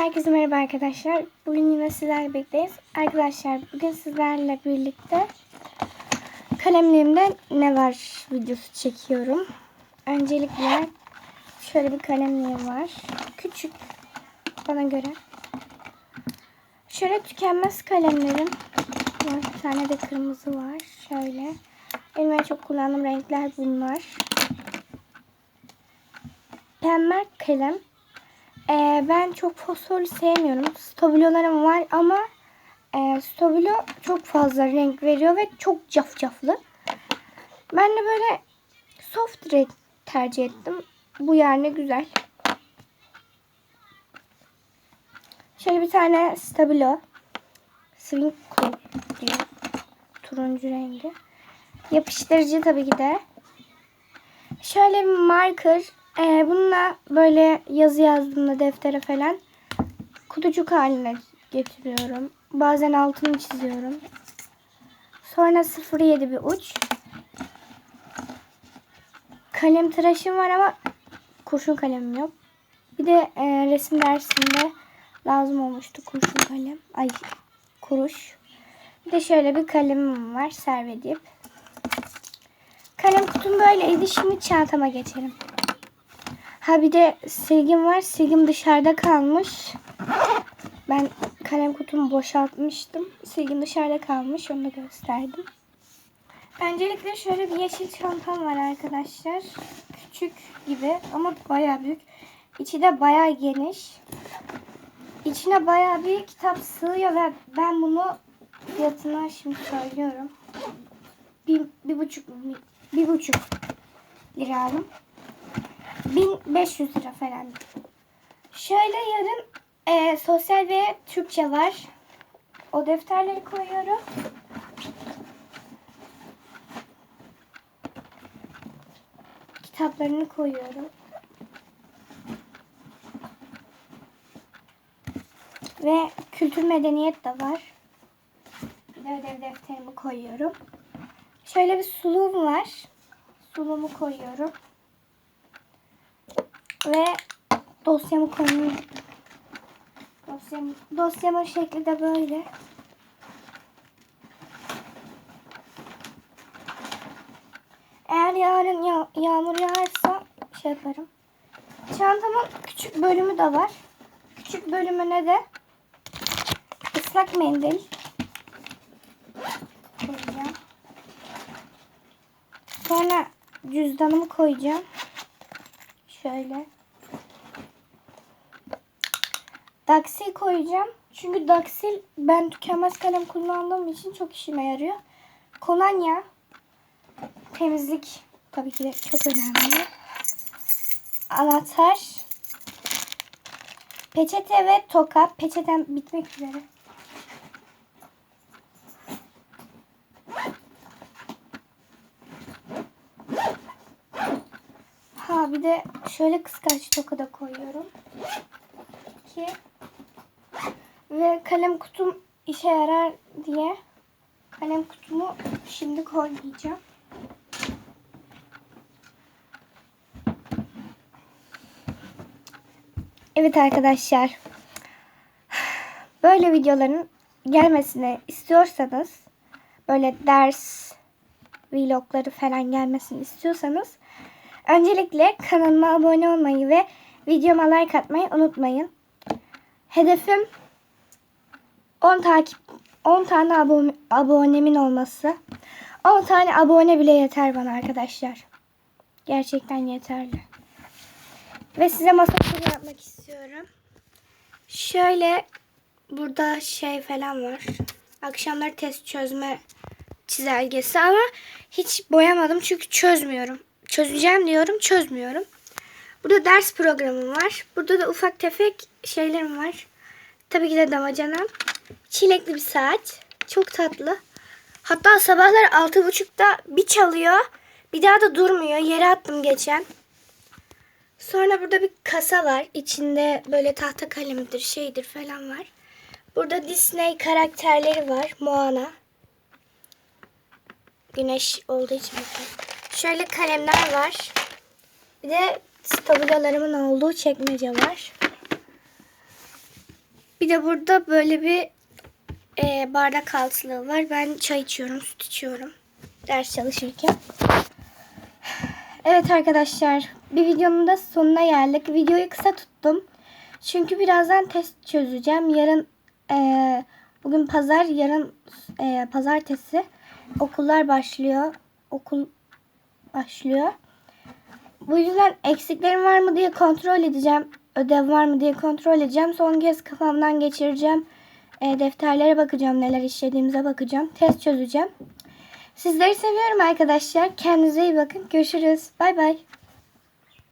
Herkese merhaba arkadaşlar. Bugün yine sizlerle birlikteyiz. Arkadaşlar bugün sizlerle birlikte kalemlerimde ne var videosu çekiyorum. Öncelikle şöyle bir kalemliğim var. Küçük bana göre. Şöyle tükenmez kalemlerim. Bir tane de kırmızı var. Şöyle. Benim en çok kullandığım renkler bunlar. Pembe kalem. Ee, ben çok fosforlu sevmiyorum. Stabilolarım var ama e, stabilo çok fazla renk veriyor ve çok cafcaflı. Ben de böyle soft renk tercih ettim. Bu yani güzel. Şöyle bir tane stabilo. Swing Club diyor. Turuncu rengi. Yapıştırıcı tabii ki de. Şöyle bir marker. Ee, bununla böyle yazı yazdığımda deftere falan kutucuk haline getiriyorum. Bazen altını çiziyorum. Sonra 07 bir uç. Kalem tıraşım var ama kurşun kalemim yok. Bir de e, resim dersinde lazım olmuştu kurşun kalem. Ay kuruş. Bir de şöyle bir kalemim var servedip. Kalem kutum böyleydi. Şimdi çantama geçelim. Ha bir de silgim var. Silgim dışarıda kalmış. Ben kalem kutumu boşaltmıştım. Silgim dışarıda kalmış. Onu da gösterdim. Öncelikle şöyle bir yeşil çantam var arkadaşlar. Küçük gibi ama bayağı büyük. İçi de bayağı geniş. İçine bayağı bir kitap sığıyor ve ben bunu fiyatını şimdi söylüyorum. Bir, bir buçuk bir buçuk lira aldım. 1500 lira falan. Şöyle yarın e, sosyal ve Türkçe var. O defterleri koyuyorum. Kitaplarını koyuyorum. Ve kültür medeniyet de var. Bir de ödev defterimi koyuyorum. Şöyle bir suluğum var. Suluğumu koyuyorum. Ve dosyamı koyuyorum. Dosyam, dosyamın şekli de böyle. Eğer yarın ya, yağmur yağarsa şey yaparım. Çantamın küçük bölümü de var. Küçük bölümüne de ıslak mendil koyacağım. Sonra cüzdanımı koyacağım. Şöyle. Daksil koyacağım. Çünkü daksil ben tükenmez kalem kullandığım için çok işime yarıyor. Kolonya. Temizlik tabii ki de çok önemli. Anahtar. Peçete ve toka. Peçeten bitmek üzere. Bir de şöyle kıskaç toka da koyuyorum. Ki ve kalem kutum işe yarar diye kalem kutumu şimdi koymayacağım. Evet arkadaşlar. Böyle videoların gelmesini istiyorsanız böyle ders vlogları falan gelmesini istiyorsanız öncelikle kanalıma abone olmayı ve videoma like atmayı unutmayın. Hedefim 10 takip 10 tane abone, abonemin olması. 10 tane abone bile yeter bana arkadaşlar. Gerçekten yeterli. Ve size masa turu yapmak istiyorum. Şöyle burada şey falan var. Akşamları test çözme çizelgesi ama hiç boyamadım çünkü çözmüyorum. Çözeceğim diyorum, çözmüyorum. Burada ders programım var. Burada da ufak tefek şeylerim var. Tabii ki de damacanam. Çilekli bir saat. Çok tatlı. Hatta sabahlar altı buçukta bir çalıyor. Bir daha da durmuyor. Yere attım geçen. Sonra burada bir kasa var. İçinde böyle tahta kalemidir, şeydir falan var. Burada Disney karakterleri var. Moana. Güneş olduğu için. Şöyle kalemler var. Bir de stabilalarımın olduğu çekmece var. Bir de burada böyle bir e, bardak altlığı var. Ben çay içiyorum, süt içiyorum. Ders çalışırken. Evet arkadaşlar bir videonun da sonuna geldik. Videoyu kısa tuttum. Çünkü birazdan test çözeceğim. Yarın e, bugün pazar yarın e, pazartesi okullar başlıyor. Okul başlıyor. Bu yüzden eksiklerim var mı diye kontrol edeceğim. Ödev var mı diye kontrol edeceğim. Son kez kafamdan geçireceğim. E, defterlere bakacağım. Neler işlediğimize bakacağım. Test çözeceğim. Sizleri seviyorum arkadaşlar. Kendinize iyi bakın. Görüşürüz. Bay bay.